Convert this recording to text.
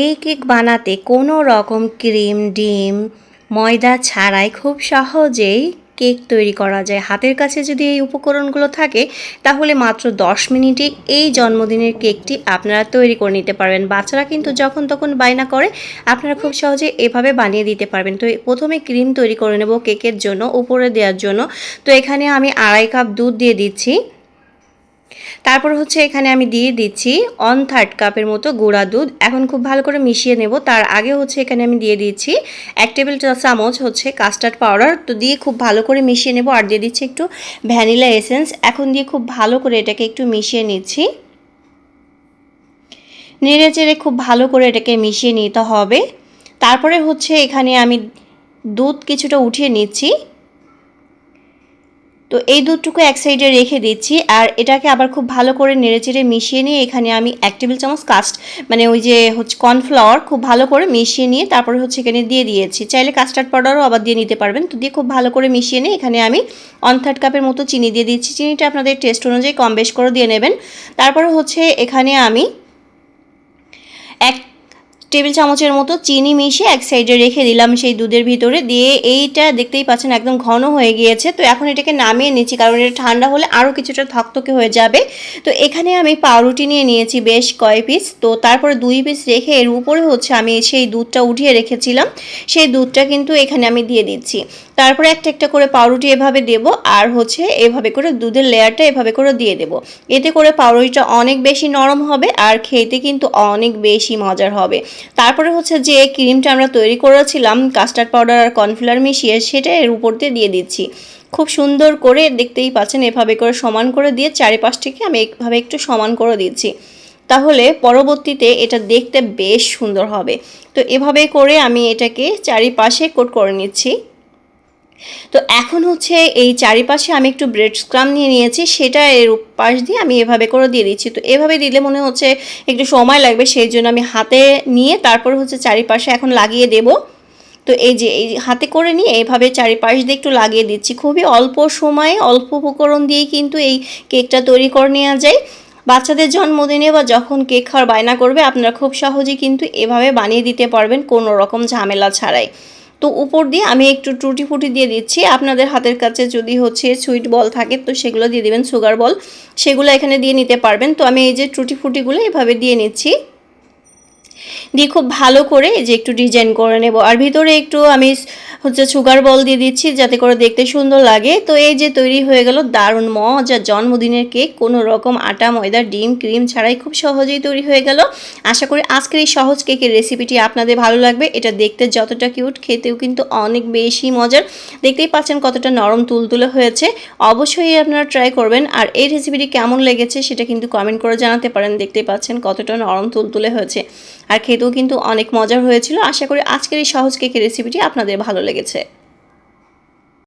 এই কেক বানাতে কোনো রকম ক্রিম, ডিম, ময়দা ছাড়াই খুব সহজেই কেক তৈরি করা যায়। হাতের কাছে যদি এই উপকরণগুলো থাকে, তাহলে মাত্র 10 মিনিটে এই জন্মদিনের কেকটি আপনারা তৈরি করে নিতে পারবেন। বাচ্চারা কিন্তু যখন তখন বায়না করে, আপনারা খুব সহজে এভাবে বানিয়ে দিতে পারবেন। তো প্রথমে ক্রিম তৈরি করে নেব কেকের জন্য, উপরে দেওয়ার জন্য। তো এখানে আমি আড়াই কাপ দুধ দিয়ে দিচ্ছি। তারপর হচ্ছে এখানে আমি দিয়ে দিচ্ছি অন থার্ড কাপের মতো গুঁড়া দুধ। এখন খুব ভালো করে মিশিয়ে নেব। তার আগে হচ্ছে এখানে আমি দিয়ে দিচ্ছি এক টেবিল চামচ হচ্ছে কাস্টার্ড পাউডার তো দিয়ে খুব ভালো করে মিশিয়ে নেব আর দিয়ে দিচ্ছি একটু ভ্যানিলা এসেন্স এখন দিয়ে খুব ভালো করে এটাকে একটু মিশিয়ে নিচ্ছি। নেড়ে চেড়ে খুব ভালো করে এটাকে মিশিয়ে নিতে হবে। তারপরে হচ্ছে এখানে আমি দুধ কিছুটা উঠিয়ে নিচ্ছি। তো এই দুধটুকু এক সাইডে রেখে দিচ্ছি আর এটাকে আবার খুব ভালো করে নেড়েচেড়ে মিশিয়ে নিয়ে এখানে আমি এক টেবিল চামচ কাস্ট মানে ওই যে হচ্ছে কর্নফ্লাওয়ার খুব ভালো করে মিশিয়ে নিয়ে তারপরে হচ্ছে এখানে দিয়ে দিয়েছি। চাইলে কাস্টার্ড পাউডারও আবার দিয়ে নিতে পারবেন। তো দিয়ে খুব ভালো করে মিশিয়ে নিয়ে এখানে আমি ওয়ান থার্ড কাপের মতো চিনি দিয়ে দিচ্ছি। চিনিটা আপনাদের টেস্ট অনুযায়ী কম বেশ করে দিয়ে নেবেন। তারপরে হচ্ছে এখানে আমি এক টেবিল চামচের মতো চিনি মিশিয়ে এক সাইডে রেখে দিলাম সেই দুধের ভিতরে। দিয়ে এইটা দেখতেই পাচ্ছেন একদম ঘন হয়ে গিয়েছে। তো এখন এটাকে নামিয়ে নিচ্ছি, কারণ এটা ঠান্ডা হলে আরও কিছুটা থকথকে হয়ে যাবে। তো এখানে আমি পাউরুটি নিয়ে নিয়েছি বেশ কয় পিস। তো তারপরে দুই পিস রেখে এর উপরে হচ্ছে আমি সেই দুধটা উঠিয়ে রেখেছিলাম। সেই দুধটা কিন্তু এখানে আমি দিয়ে দিচ্ছি। তারপরে একটা একটা করে পাউরুটি এভাবে দেব আর হচ্ছে এভাবে করে দুধের লেয়ারটা এভাবে করে দিয়ে দেব। এতে করে পাউরুটিটা অনেক বেশি নরম হবে আর খেতে কিন্তু অনেক বেশি মজার হবে। তারপরে হচ্ছে যে ক্রিমটা আমরা তৈরি করেছিলাম, কাস্টার্ড পাউডার আর কর্নফ্লাওয়ার মিশিয়ে সেটা এর উপর দিয়ে দিয়ে দিচ্ছি। খুব সুন্দর করে দেখতেই পাচ্ছেন, এভাবে করে সমান করে দিয়ে চারিপাশটিকে আমি এভাবে একটু সমান করে দিচ্ছি। তাহলে পরবর্তীতে এটা দেখতে বেশ সুন্দর হবে। তো এভাবে করে আমি এটাকে চারিপাশে কোট করে নিচ্ছি। তো এখন হচ্ছে এই চারিপাশে আমি একটু ব্রেড স্ক্রাম নিয়ে নিয়েছি, সেটা এর পাশ দিয়ে আমি এভাবে করে দিয়ে দিচ্ছি। তো এভাবে দিলে মনে হচ্ছে একটু সময় লাগবে, সেই জন্য আমি হাতে নিয়ে তারপর হচ্ছে চারিপাশে এখন লাগিয়ে দেব। তো এই যে, এই হাতে করে নিয়ে এভাবে চারিপাশ দিয়ে একটু লাগিয়ে দিচ্ছি। খুবই অল্প সময়ে, অল্প উপকরণ দিয়েই কিন্তু এই কেকটা তৈরি করে নেওয়া যায়। বাচ্চাদের জন্মদিনে বা যখন কেক খাওয়ার বায়না করবে, আপনারা খুব সহজেই কিন্তু এভাবে বানিয়ে দিতে পারবেন, কোনো রকম ঝামেলা ছাড়াই। তো উপর দিয়ে আমি একটু টুটি ফুটি দিয়ে দিচ্ছি। আপনাদের হাতের কাছে যদি হচ্ছে সুইট বল থাকে, তো সেগুলো দিয়ে দেবেন সুগার বল সেগুলো এখানে দিয়ে নিতে পারবেন। তো আমি এই যে টুটি ফুটিগুলো এভাবে দিয়ে নিচ্ছি। দিয়ে খুব ভালো করে যে একটু ডিজাইন করে নেব। আর ভিতরে একটু আমি হচ্ছে সুগার বল দিয়ে দিচ্ছি যাতে করে দেখতে সুন্দর লাগে। তো এই যে তৈরি হয়ে গেল দারুণ মজা, জন্মদিনের কেক। কোনো রকম আটা, ময়দা, ডিম, ক্রিম ছাড়াই খুব সহজেই তৈরি হয়ে গেল। আশা করি আজকের এই সহজ কেকের রেসিপিটি আপনাদের ভালো লাগবে। এটা দেখতে যতটা কিউট খেতেও কিন্তু অনেক বেশি মজার। দেখতেই পাচ্ছেন কতটা নরম তুলতুলে হয়েছে। অবশ্যই আপনারা ট্রাই করবেন। আর এই রেসিপিটি কেমন লেগেছে সেটা কিন্তু কমেন্ট করে জানাতে পারেন। দেখতেই পাচ্ছেন কতটা নরম তুলতুলে হয়েছে। আর খেতেও কিন্তু অনেক মজার হয়েছিল। আশা করি আজকের এই সহজ কেকের রেসিপিটি আপনাদের ভালো লেগেছে।